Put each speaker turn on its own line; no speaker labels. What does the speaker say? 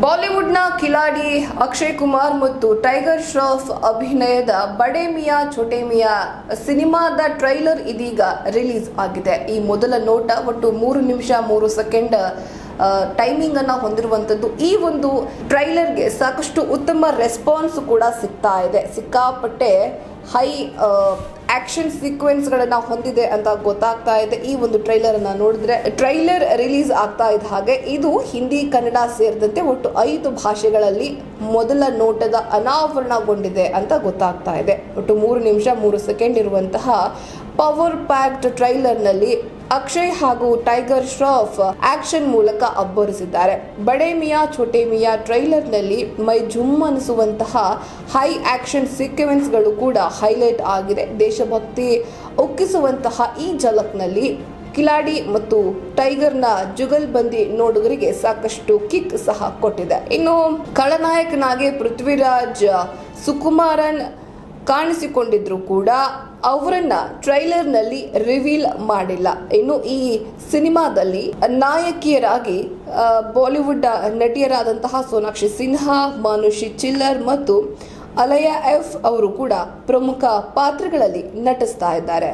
ಬಾಲಿವುಡ್ನ ಕಿಲಾಡಿ ಅಕ್ಷಯ್ ಕುಮಾರ್ ಮತ್ತು ಟೈಗರ್ ಶ್ರಾಫ್ ಅಭಿನಯದ ಬಡೆ ಮಿಯಾ, ಛೋಟೆ ಮಿಯಾ ಸಿನಿಮಾದ ಟ್ರೈಲರ್ ಇದೀಗ ರಿಲೀಸ್ ಆಗಿದೆ. ಈ ಮೊದಲ ನೋಟ ಒಟ್ಟು ಮೂರು ನಿಮಿಷ ಮೂರು ಸೆಕೆಂಡ್ ಟೈಮಿಂಗ್ ಅನ್ನ ಹೊಂದಿರುವಂತದ್ದು. ಈ ಒಂದು ಟ್ರೈಲರ್ಗೆ ಸಾಕಷ್ಟು ಉತ್ತಮ ರೆಸ್ಪಾನ್ಸ್ ಕೂಡ ಸಿಗ್ತಾ ಇದೆ. ಸಿಕ್ಕಾಪಟ್ಟೆ ಹೈ ಆ್ಯಕ್ಷನ್ ಸೀಕ್ವೆನ್ಸ್ಗಳನ್ನು ಹೊಂದಿದೆ ಅಂತ ಗೊತ್ತಾಗ್ತಾ ಇದೆ. ಈ ಒಂದು ಟ್ರೈಲರನ್ನು ನೋಡಿದ್ರೆ ಟ್ರೈಲರ್ ರಿಲೀಸ್ ಆಗ್ತಾ ಇದ್ದ ಹಾಗೆ ಇದು ಹಿಂದಿ, ಕನ್ನಡ ಸೇರಿದಂತೆ ಒಟ್ಟು ಐದು ಭಾಷೆಗಳಲ್ಲಿ ಮೊದಲ ನೋಟದ ಅನಾವರಣಗೊಂಡಿದೆ ಅಂತ ಗೊತ್ತಾಗ್ತಾ ಇದೆ. ಒಟ್ಟು ಮೂರು ನಿಮಿಷ, ಮೂರು ಸೆಕೆಂಡ್ ಇರುವಂತಹ ಪವರ್ ಪ್ಯಾಕ್ಡ್ ಟ್ರೈಲರ್ನಲ್ಲಿ ಅಕ್ಷಯ್ ಹಾಗೂ ಟೈಗರ್ ಶ್ರಾಫ್ ಆಕ್ಷನ್ ಮೂಲಕ ಅಬ್ಬರಿಸಿದ್ದಾರೆ. ಬಡೆ ಮಿಯಾ, ಛೋಟೆ ಮಿಯಾ ಟ್ರೈಲರ್ನಲ್ಲಿ ಮೈ ಜುಮ್ ಅನಿಸುವಂತಹ ಹೈ ಆಕ್ಷನ್ ಸೀಕ್ವೆನ್ಸ್ಗಳು ಕೂಡ ಹೈಲೈಟ್ ಆಗಿದೆ. ದೇಶಭಕ್ತಿ ಒಕ್ಕಿಸುವಂತಹ ಈ ಝಲಕ್ನಲ್ಲಿ ಕಿಲಾಡಿ ಮತ್ತು ಟೈಗರ್ನ ಜುಗಲ್ಬಂದಿ ನೋಡುಗರಿಗೆ ಸಾಕಷ್ಟು ಕಿಕ್ ಸಹ ಕೊಟ್ಟಿದೆ. ಇನ್ನು ಖಳನಾಯಕನಾಗಿ ಪೃಥ್ವಿರಾಜ್ ಸುಕುಮಾರನ್ ಕಾಣಿಸಿಕೊಂಡಿದ್ರು ಕೂಡ ಅವರನ್ನ ಟ್ರೈಲರ್ನಲ್ಲಿ ರಿವೀಲ್ ಮಾಡಿಲ್ಲ. ಇನ್ನು ಈ ಸಿನಿಮಾದಲ್ಲಿ ನಾಯಕಿಯರಾಗಿ ಬಾಲಿವುಡ್ ನಟಿಯರಾದಂತಹ ಸೋನಾಕ್ಷಿ ಸಿನ್ಹಾ, ಮಾನುಷಿ ಚಿಲ್ಲರ್ ಮತ್ತು ಅಲಯ ಎಫ್ ಅವರು ಕೂಡ ಪ್ರಮುಖ ಪಾತ್ರಗಳಲ್ಲಿ ನಟಿಸ್ತಾ ಇದ್ದಾರೆ.